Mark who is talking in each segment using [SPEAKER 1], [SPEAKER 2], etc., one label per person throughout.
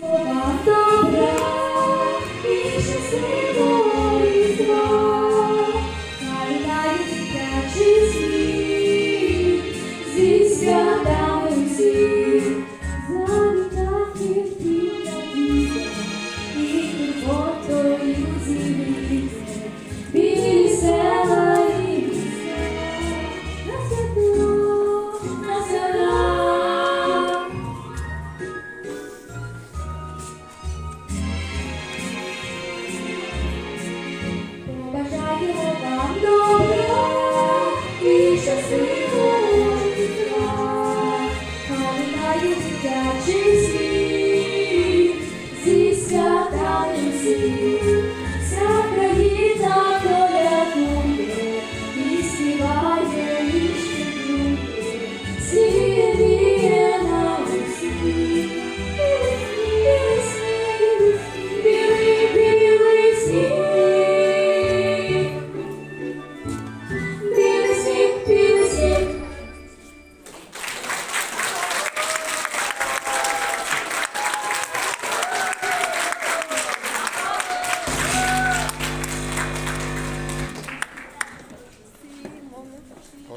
[SPEAKER 1] Добра, добра, більше сила.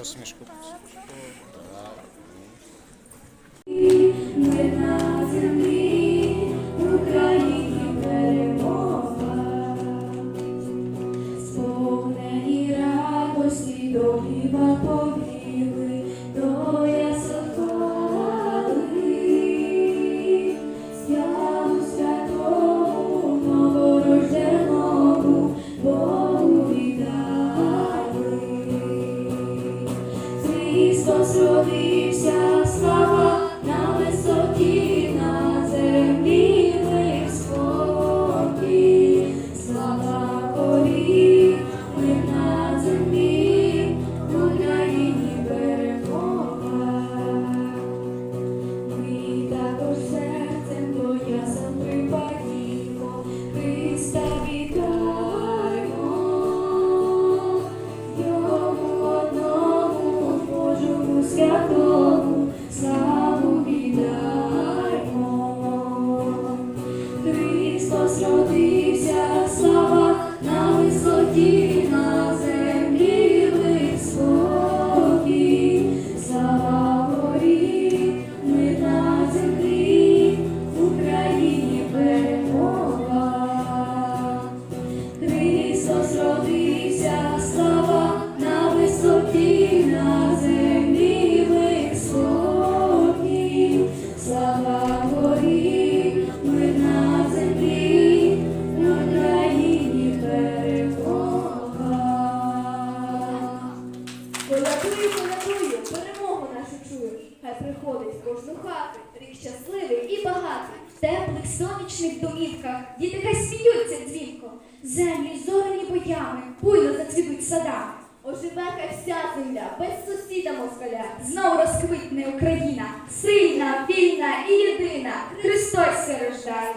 [SPEAKER 2] посмішку.
[SPEAKER 1] Україні перемога, радості до
[SPEAKER 3] Колядую, колядую, перемогу нашу чуєш, Хай приходить в кожну хату, рік щасливий і багатий.
[SPEAKER 1] В теплих сонячних домівках діти хай сміються дзвінко. Землі зорені боями, буйно зацвітуть сада.
[SPEAKER 3] Оживе хай вся земля, без сусіда москаля.
[SPEAKER 1] Знову розквитне Україна, сильна, вільна і єдина. Христос рождає.